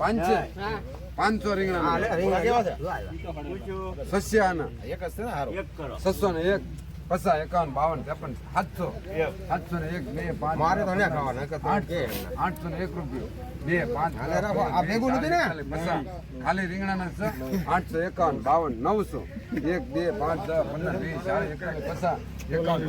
પાંચે પાંચસો રીંગણા સસ્યાના. એક જ ને હારું? છસો ને એક પચાસ એકાવન બાવન ત્રેપન સાતસો. સાતસો ને એક બે પાંચ. મારે તો ના ખાવાના, આઠસો. ને એક રૂપિયો. બે પાંચ. આ ભેગું નથી ને? ખાલી પચાસ. ખાલી રીંગણાના છે. આઠસો એકાવન બાવન નવસો. એક બે પાંચ દસ પંદર વીસ ચાલીસ પચાસ એકાવન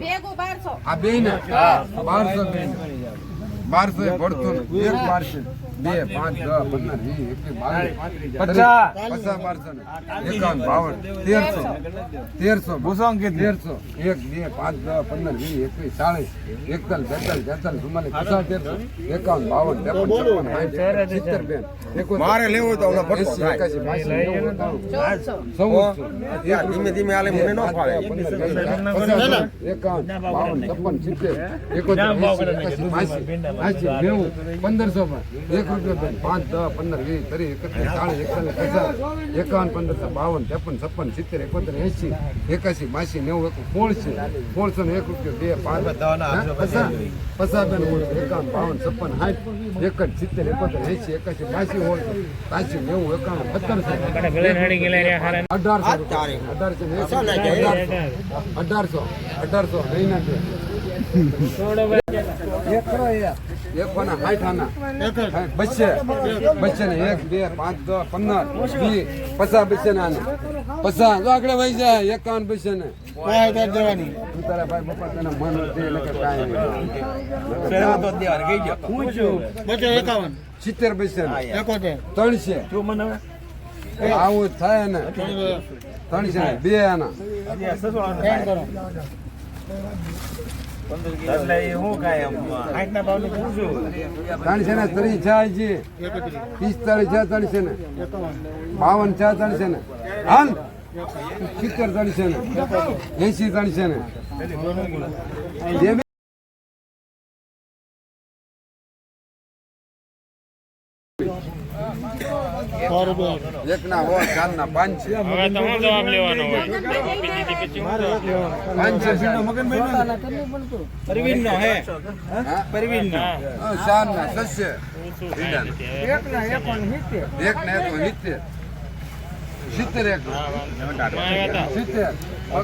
ભેગું બારસો. આ બેન ને બારસો બે બારસો એ ભરતો. એક બારસો બે પાંચ દસ પંદર વીસ એકવીસ બાવીસ પચાસ. પચાસ બારસો ને. એકાવન બાવન તેરસો. તેરસો તેરસો. એક બે પાંચ દસ પંદર વીસ એકવીસ ચાલીસ. એકતાલીસ બેતાલીસ તેતાલીસ ચુમ્માલીસ પચાસ તેરસો. એકાવન બાવન ત્રેપન ચોપન સાઠ સિત્તેર બેન. મારે લેવું તો ઓલો ભટકો થાય. એકાશી, બાસી, ધીમે ધીમે આલે મને ન ફાવે. એકાવન બાવન છપ્પન સિત્તેર એકોતેર એંસી, એકાશી, બાસી, આશી, નેવું પંદરસો માં એક રૂપિયો બેન પાંચ દસ પંદર વીસ ત્રીસ એકત્રીસ ચાલીસ એકતાલીસ પચાસ એકાવન પંદરસો બાવન ત્રેપન છપ્પન સિત્તેર એકોતેર એંસી એકાશી બાસી નેવું એક સોળસો સોળસો ને એક રૂપિયો બે પાંચ હા, પચાસ પચાસ બેન સોળસો એકાવન બાવન છપ્પન સાઠ એકજ સિત્તેર એકોતેર એંસી એકાશી બાસી સોળસો પાસી નેવું એકાણું સત્તરસો અઢારસો રૂપિયા. અઢારસો ને એંસી, અઢારસો અઢારસો અઢારસો નહીં ના દે. એક કોના હાઠ આના. બચ્ચે બચ્ચે. ને એક બે પાંચ દસ પંદર વીસ પચાસ બચ્ચે ને આના. પચાસ. જો આગળ વહી જાય એકાવન બચ્ચે ને તું તારા ભાઈ આવું તને મન દે બે કાંઈ સિત્તેર બચ્ચે ને ત્રીસ છે. હજી પિસ્તાળીસ છે ત્રણસે ને બાવન છે ત્રણસે ને હાલ. સિત્તેર ત્રણસે ને એસી ત્રણસે ને એક ના હો ચાર ના પાંચ છે પાંચ છે હા? હા, ચાર ના સસ્ય રીંડા ના. એક ને એક સિત્તેર. સિત્તેર એક. સિત્તેર.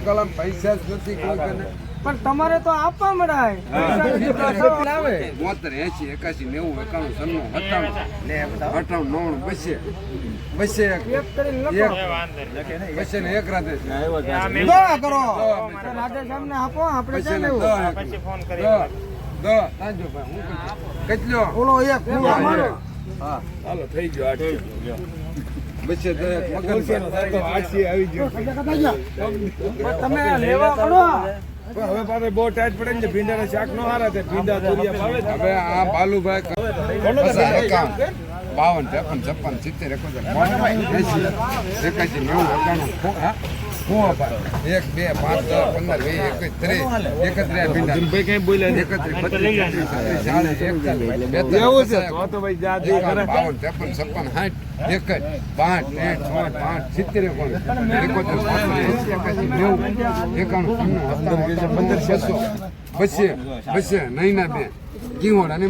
કલમ પૈસા જ નથી કોઈ કને. પણ તમારે તો આપવા મળાય. બોતેર એસી એકાસી નેવું એકાણું સન્નું સત્તાણું અઠાણું નવ્વાણું બસે. બસે બસે ને એક રાતે. દવા કરો. રાતે સામને આપો આપણે બસે ને ભાઈ હું કેટલો? ઓલો એક હા ચાલો થઈ ગયો આઠ એક મગન તમે લેવા કરો હવે પાસે બહુ ટાઈટ પડે ને ભીંડાના શાક નો હારા છે ભીંડા તુરિયા ભાવે. હવે આ બાલુભાઈ બાવન ત્રેપન છપ્પન સિત્તેર એકોતેર એકાસી નેવું એકાણું. એક બે પાંચ દસ પંદર વીસ એકવીસ ત્રીસ એકત્રીસ ભીંડા છપ્પન સાઠ એક પાંચ ત્રેઠ છ પાંચ સિત્તેર એકોતેર એકોતેર એકાસી નેવું એકાણું બસે બસે નહીં ના બે કિંવડ અને